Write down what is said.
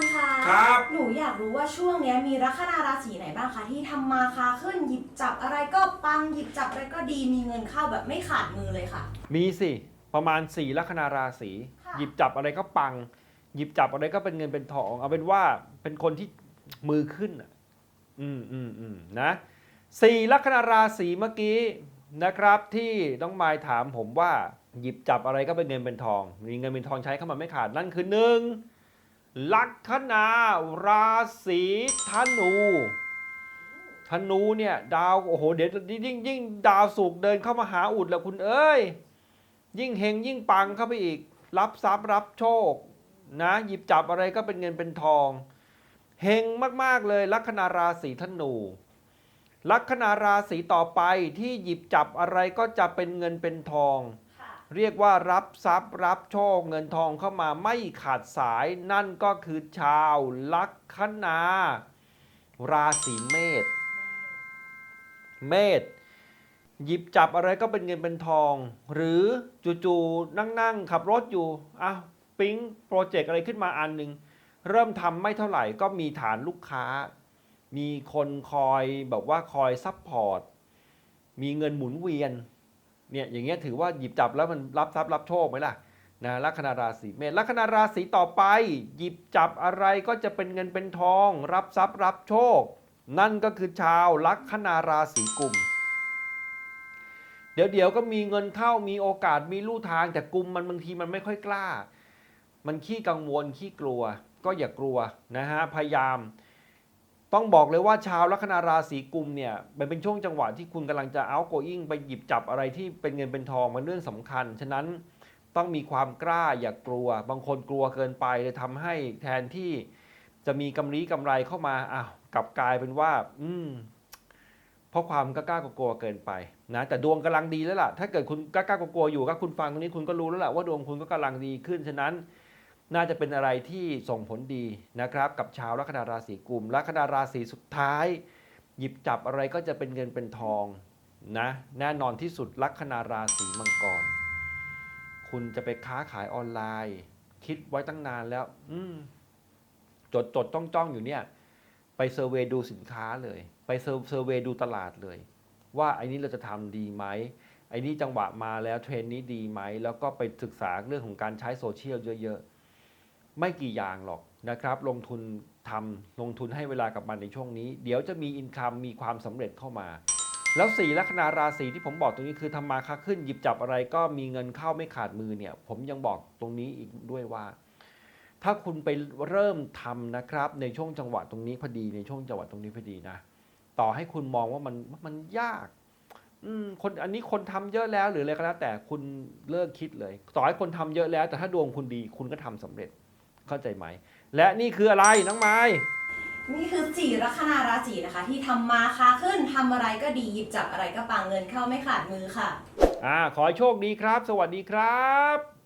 ารย์คะครับ หนูอยากรู้ว่าช่วงเนี้ยมีลัคนาราศีไหนบ้างคะที่ทำมาค้าขึ้นหยิบจับอะไรก็ปังหยิบจับอะไรก็ดีมีเงินเข้าแบบไม่ขาดมือเลยค่ะ มีสิ ประมาณ 4 ลัคนาราศีค่ะ หยิบจับอะไรก็ปัง หยิบจับอะไรก็เป็นเงินเป็นทอง เอาเป็นว่าเป็นคนที่มือขึ้นอะอืมอืมอืมนะสี่ลัคนาราศีเมื่อกี้นะครับ ที่ต้องมายถามผมว่า หยิบจับอะไรก็เป็นเงินเป็นทอง มีเงินเป็นทองใช้เข้ามาไม่ขาดนั่นคือหนึ่ง ลัคนาราศีธนูธนูเนี่ยดาวโอ้โหเดี๋ยวยิ่งยิ่งดาวสุกร์เดินเข้ามาหาอุดแล้วคุณเอ้ย ยิ่งเฮงยิ่งปังเข้าไปอีก รับทรัพย์รับโชค นะ หยิบจับอะไรก็เป็นเงินเป็นทองเฮงมาก ๆ เลยลัคนาราศีธนู ลัคนาราศีต่อไปที่หยิบจับอะไรก็จะเป็นเงินเป็นทอง เรียกว่ารับทรัพย์รับโชคเงินทองเข้ามาไม่ขาดสายนั่นก็คือชาวลัคนา ราศีเมษเมษหยิบจับอะไรก็เป็นเงินเป็นทอง หรือจู่ๆนั่งๆขับรถอยู่อ้าวปิ๊งโปรเจกต์อะไรขึ้นมาอันหนึ่งเริ่มทำไม่เท่าไหร่ก็มีฐานลูกค้า มีคนคอยแบบว่าคอยซัพพอร์ตมีเงินหมุนเวียน เนี่ยอย่างเงี้ยถือว่าหยิบจับแล้วมันรับทรัพย์รับโชคไหมล่ะนะลัคนาราศีเมษลัคนาราศีต่อไป หยิบจับอะไรก็จะเป็นเงินเป็นทอง รับทรัพย์รับโชค นั่นก็คือชาวลัคนาราศีกุมเดี๋ยวเดี๋ยวก็มีเงินเข้ามีโอกาสมีลู่ทางแต่กุมมันบางทีมันไม่ค่อยกล้า มันขี้กังวลขี้กลัว ก็อย่ากลัวนะฮะพยายาม ต้องบอกเลยว่าชาวลัคนาราศีกุมเนี่ยมันเป็นช่วงจังหวะที่คุณกำลังจะเอาโกอิงไปหยิบจับอะไรที่เป็นเงินเป็นทองมันเรื่องสำคัญ ฉะนั้นต้องมีความกล้าอย่ากกลัว บางคนกลัวเกินไปเลยทำให้แทนที่จะมีกำไรกำไรเข้ามาอ้าวกลับกลายเป็นว่า อืมเพราะความกล้ากลัวเกินไปนะแต่ดวงกำลังดีแล้วล่ะ ถ้าเกิดคุณกล้ากลัวอยู่ก็คุณฟังตรงนี้คุณก็รู้แล้วล่ะว่าดวงคุณก็กำลังดีขึ้นฉะนั้น น่าจะเป็นอะไรที่ส่งผลดีนะครับ กับชาวลัคนาราศีกุมลัคนาราศีสุดท้าย หยิบจับอะไรก็จะเป็นเงินเป็นทองนะแน่นอนที่สุดลัคนาราศีมังกร คุณจะไปค้าขายออนไลน์ คิดไว้ตั้งนานแล้ว อืจดจดจ้องจ้องอยู่เนี่ย ไปเซอร์เวยดูสินค้าเลย ไปเซอร์เซอร์เวยดูตลาดเลย ว่าไอ้นี้เราจะทำดีไหมไอ้นี้จังหวะมาแล้วเทรนนี้ดีไหมแล้วก็ไปศึกษาเรื่องของการใช้โซเชียลเยอะๆ ไม่กี่อย่างหรอกนะครับ ลงทุนทำลงทุนให้เวลากับมันในช่วงนี้ เดี๋ยวจะมีอินคัมมีความสำเร็จเข้ามา แล้วสี่ลัคนาราศีที่ผมบอกตรงนี้คือทำมาค้าขึ้นหยิบจับอะไรก็มีเงินเข้าไม่ขาดมือเนี่ย ผมยังบอกตรงนี้อีกด้วยว่า ถ้าคุณไปเริ่มทำนะครับ ในช่วงจังหวะตรงนี้พอดีในช่วงจังหวะตรงนี้พอดีนะ ต่อให้คุณมองว่ามันมันยากอืมคนอันนี้คนทำเยอะแล้วหรืออะไรก็แล้วแต่คุณเลิกคิดเลย ต่อให้คนทำเยอะแล้ว แต่ถ้าดวงคุณดีคุณก็ทำสำเร็จ เข้าใจไหม และนี่คืออะไรน้องไม้ นี่คือสี่ลัคนาราศีนะคะ ที่ทำมาค้าขึ้นทำอะไรก็ดีหยิบจับอะไรก็ปังเงินเข้าไม่ขาดมือค่ะ อ่า ขอให้โชคดีครับ สวัสดีครับ